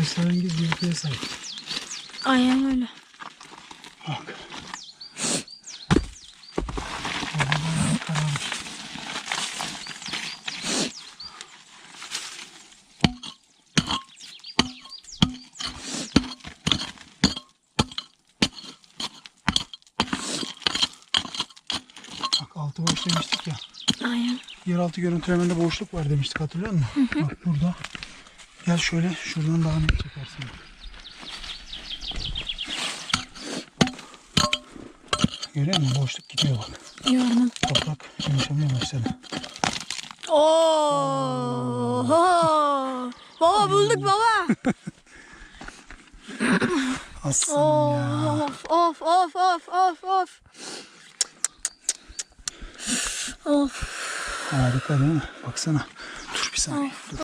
esrarengiz bir yapıya sahip. Aynen öyle. Bak. Altı boş demiştik ya. Aynen. Yeraltı görüntülemende boşluk var demiştik hatırlıyor musun? Bak burada. Gel şöyle şuradan daha net çekersin. Görüyor musun? Boşluk gidiyor bak. Gördüm. Toprak yumuşamaya başladı. Oo. Baba bulduk baba. Aslanım ya. Of of of of of of. Of. Harika değil mi? Baksana. Dur bir saniye. Dur.